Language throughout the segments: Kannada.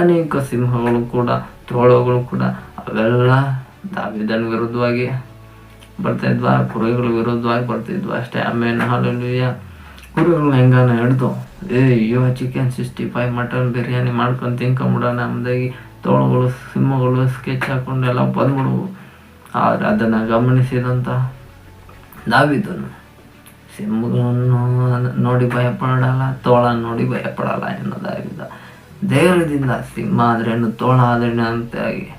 ಅನೇಕ ಸಿಂಹಗಳು ಕೂಡ ತೋಳಗಳು ಕೂಡ, ಅವೆಲ್ಲ ದಾವಿದನ ವಿರುದ್ಧವಾಗಿ ಬರ್ತಾ ಇದ್ವ ಕುರಿಗಳ ವಿರುದ್ಧವಾಗಿ ಬರ್ತಿದ್ವು ಅಷ್ಟೇ. ಆಮೇಲೆ ಹಾಲು ಕುರಿಗಳನ್ನ ಹೆಂಗಾನ ಹಿಡ್ದು ಏ, ಅಯ್ಯೋ chicken sixty five mutton biryani ಮಾಡ್ಕೊಂಡು ತಿನ್ಕೊಂಬಿಡೋಣ ನಮ್ದಾಗಿ ತೋಳಗಳು, ಸಿಂಹಗಳು ಸ್ಕೆಚ್ ಹಾಕೊಂಡು ಎಲ್ಲ ಬಂದ್ಬಿಡುವು. ಆದ್ರೆ ಅದನ್ನು ಗಮನಿಸಿದಂಥ ದಾವಿದನು, ಸಿಂಹಗಳನ್ನು ನೋಡಿ ಭಯಪಡಲ್ಲ ತೋಳ ನೋಡಿ ಭಯಪಡಲ್ಲ ಎನ್ನುವುದಾಗಿದ್ದ ಧೈರ್ಯದಿಂದ ಸಿಂಹ ಆದ್ರೇನು, ತೋಳ ಆದ್ರೇನು ಅಂತಾಗಿ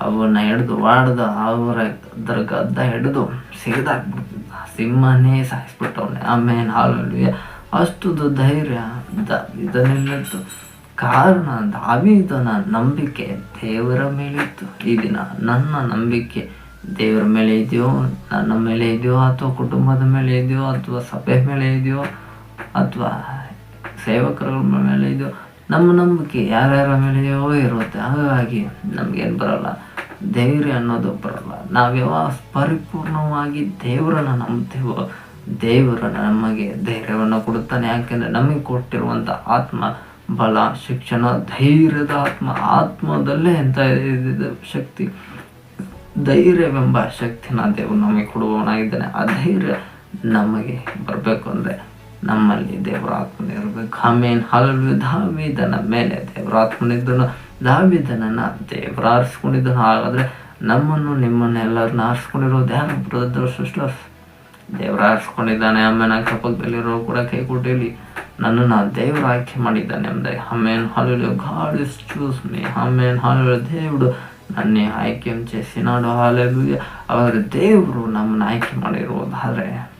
ಅವನ್ನ ಹಿಡಿದು ವಾಡ್ದು, ಅವರ ಅದರ ಗದ್ದ ಹಿಡಿದು ಸಿಗದಾಕ್ಬಿಡ್ತಿದ್ದ ಸಿಂಹನೇ ಸಾಯಿಸ್ಬಿಟ್ಟವನೆ. ಆಮೇಲೆ ಹಾಲಲ್ಲಿ ಅಷ್ಟುದು ಧೈರ್ಯ. ಇದನ್ನೆಲ್ಲದ್ದು ಕಾರಣ ದಾವಿದನ ನಂಬಿಕೆ. ದೇವರ ಮೇಲಿತ್ತು ಈ ದಿನ. ನನ್ನ ನಂಬಿಕೆ ದೇವರ ಮೇಲೆ ಇದೆಯೋ, ನನ್ನ ಮೇಲೆ ಇದೆಯೋ, ಅಥವಾ ಕುಟುಂಬದ ಮೇಲೆ ಇದೆಯೋ, ಅಥವಾ ಸಭೆ ಮೇಲೆ ಇದೆಯೋ, ಅಥವಾ ಸೇವಕರ ಮೇಲೆ ಇದೆಯೋ ನಮ್ಮ ನಂಬಿಕೆ, ಯಾರ್ಯಾರ ಮೇಲೆಯೋ ಇರುತ್ತೆ. ಹಾಗಾಗಿ ನಮಗೇನು ಬರಲ್ಲ. ಧೈರ್ಯ ಅನ್ನೋದು ಬರಲ್ಲ. ನಾವು ಯಾವಾಗ ಪರಿಪೂರ್ಣವಾಗಿ ದೇವರನ್ನ ನಂಬ್ತೇವೋ, ದೇವರು ನಮಗೆ ಧೈರ್ಯವನ್ನು ಕೊಡುತ್ತಾನೆ. ಯಾಕೆಂದರೆ ನಮಗೆ ಕೊಟ್ಟಿರುವಂಥ ಆತ್ಮ ಬಲ, ಶಿಕ್ಷಣ, ಧೈರ್ಯದ ಆತ್ಮ, ಆತ್ಮದಲ್ಲೇ ಎಂತ ಶಕ್ತಿ. ಧೈರ್ಯವೆಂಬ ಶಕ್ತಿನ ದೇವರು ನಮಗೆ ಕೊಡುವವನಾಗಿದ್ದಾನೆ. ಆ ಧೈರ್ಯ ನಮಗೆ ಬರಬೇಕು ಅಂದರೆ ನಮ್ಮಲ್ಲಿ ದೇವರಾತ್ಮನಿರ್ಬೇಕು ಆಮೇನ್. ಹಲವು ದಾವಿದನ ಮೇಲೆ ದೇವರಾತ್ಮನಿದ್ದನು ದಾವಿದನನ್ನು ದೇವರ ಆರಿಸ್ಕೊಂಡಿದ್ದನು ಹಾಗಾದರೆ ನಮ್ಮನ್ನು ನಿಮ್ಮನ್ನು ಎಲ್ಲರನ್ನ ಆರಿಸ್ಕೊಂಡಿರೋದು ಯಾರು ಬ್ರದರ್, ಸಿಸ್ಟರ್ಸ್ ದೇವ್ರು ಆರಿಸ್ಕೊಂಡಿದ್ದಾನೆ ಆಮೇಲೆ ಕಪಕ್ಕದಲ್ಲಿರೋ ಕೂಡ ಕೈ ಕೊಟ್ಟಿಲಿ ನನ್ನನ್ನು ದೇವ್ರು ಆಯ್ಕೆ ಮಾಡಿದ್ದಾನೆ ಅಂದರೆ ಆಮೇನ್. ಹಾಲು god is choose me. Amen. ಹಾಲು ದೇವ್ರು ನನ್ನೇ ಆಯ್ಕೆ ಚೇಸಿನಾಡು ಹಾಲೆ ಅವರ ದೇವರು ನಮ್ಮನ್ನ ಆಯ್ಕೆ ಮಾಡಿರೋದಾದ್ರೆ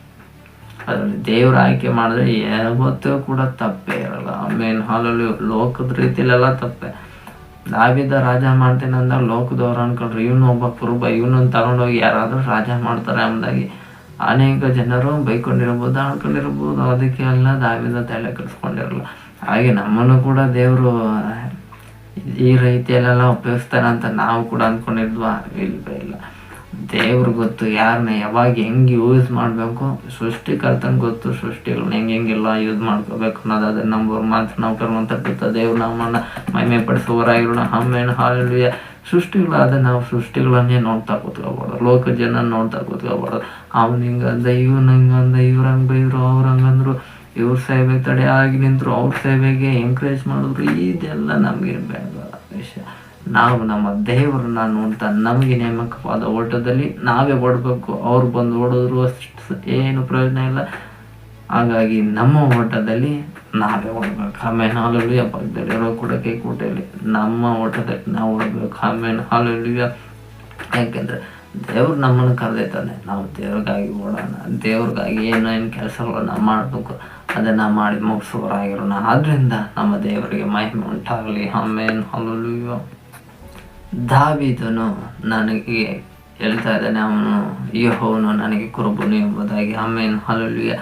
ಅದರಲ್ಲಿ ದೇವ್ರ ಆಯ್ಕೆ ಮಾಡಿದ್ರೆ ಯಾವತ್ತೂ ಕೂಡ ತಪ್ಪೇ ಇರಲ್ಲ. ಮೇನ್ ಹಾಲಲ್ಲಿ ಲೋಕದ ರೀತಿಲೆಲ್ಲ ತಪ್ಪೆ. ನಾವಿದ್ದ ರಾಜ ಮಾಡ್ತೇನೆ ಅಂದಾಗ ಲೋಕದವ್ರು ಅನ್ಕೊಂಡ್ರೆ ಇವನು ಒಬ್ಬ ಕುರುಬ, ಇವನನ್ನು ತಗೊಂಡೋಗಿ ಯಾರಾದರೂ ರಾಜ ಮಾಡ್ತಾರೆ ಅಂದಾಗಿ ಅನೇಕ ಜನರು ಬೈಕೊಂಡಿರ್ಬೋದು ಆಡ್ಕೊಂಡಿರ್ಬೋದು ಅದಕ್ಕೆ ಎಲ್ಲ ದಾವಿದ ತಲೆ ಕಟ್ಸ್ಕೊಂಡಿರಲ್ಲ ಹಾಗೆ ನಮ್ಮನ್ನು ಕೂಡ ದೇವರು ಈ ರೀತಿಯಲ್ಲೆಲ್ಲ ಉಪಯೋಗಿಸ್ತಾರೆ ಅಂತ ನಾವು ಕೂಡ ಅಂದ್ಕೊಂಡಿದ್ವಾ ಇಲ್ಲ. ದೇವ್ರು ಗೊತ್ತು ಯಾರನ್ನ ಯಾವಾಗ ಹೆಂಗೆ ಯೂಸ್ ಮಾಡಬೇಕು ಸೃಷ್ಟಿಕರ್ತನ ಗೊತ್ತು ಸೃಷ್ಟಿಗಳನ್ನ ಹೆಂಗೆ ಹೆಂಗೆಲ್ಲ ಯೂಸ್ ಮಾಡ್ಕೋಬೇಕು ಅನ್ನೋದು ಅದನ್ನ ನಂಬೋರು ಮಾತ್ರ ನಾವು ಕರ್ಮಂತ ದೇವ್ರು ನಮ್ಮನ್ನ ಮಹಿಮೆ ಪಡಿಸುವವರಾಗಿರೋಣ ಹಾಲು ಸೃಷ್ಟಿಗಳು ಸೃಷ್ಟಿಗಳಾದ ನಾವು ಸೃಷ್ಟಿಗಳನ್ನೇ ನೋಡ್ತಾ ಕೂತ್ಕೋಬಾರ್ದು ಲೋಕ ಜನ ನೋಡ್ತಾ ಕೂತ್ಕೋಬಾರ್ದು ಅವ್ನು ಹಿಂಗಂದ ಇವ್ನು ಹಂಗಂದ ಇವ್ರು ಹಂಗೆ ಬೈದ್ರು, ಅವ್ರು ಹಂಗಂದ್ರು ಇವ್ರ ಸೇವೆ ತಡೆ ಆಗಿ ನಿಂತರು, ಅವ್ರ ಸೇವೆಗೆ ಎಂಕರೇಜ್ ಮಾಡಿದ್ರು, ಇದೆಲ್ಲ ನಮಗೆ ಬೇಡ ವಿಷಯ ನಾವು ನಮ್ಮ ದೇವರನ್ನ ನೋಡ್ತಾ ನಮಗೆ ನೇಮಕವಾದ ಓಟದಲ್ಲಿ ನಾವೇ ಓಡಬೇಕು. ಅವ್ರು ಬಂದು ಓಡಿದ್ರು ಅಷ್ಟು ಏನು ಪ್ರಯೋಜನ ಇಲ್ಲ. ಹಾಗಾಗಿ ನಮ್ಮ ಓಟದಲ್ಲಿ ನಾವೇ ಓಡಬೇಕು. ಆಮೇಲೆ ಹಾಲಲ್ಲಿ ಪಕ್ಕದಲ್ಲಿರೋ ಕೂಡ ಕೈ ಕೂಟೆಯಲ್ಲಿ ನಮ್ಮ ಓಟದಲ್ಲಿ ನಾವು ಓಡಬೇಕು. ಆಮೇಲೆ ಹಾಲಲ್ಲಿ ಯಾಕೆಂದ್ರೆ ದೇವ್ರು ನಮ್ಮನ್ನು ಕರೆದೈತಾನೆ. ನಾವು ದೇವ್ರಿಗಾಗಿ ಓಡೋಣ. ದೇವ್ರಿಗಾಗಿ ಏನೇನು ಏನು ಕೆಲಸಗಳನ್ನ ಮಾಡಬೇಕು, ಅದನ್ನು ಮಾಡಿ ಮುಗಿಸುವರಾಗಿರೋಣ ಆದ್ರಿಂದ ನಮ್ಮ ದೇವರಿಗೆ ಮಹಿಮೆ ಉಂಟಾಗಲಿ. ಆಮೇಲೆ ಹಾಲಲ್ಲಿಯೋ ದಾವಿದನು ನನಗೆ ಹೇಳ್ತಾ ಇದ್ದಾನೆ ಅವನು ಯಹೋವನು ನನಗೆ ಕುರುಬನು ಎಂಬುದಾಗಿ. ಆಮೇಲೆ ಹಾಲಲ್ಲಿಯ.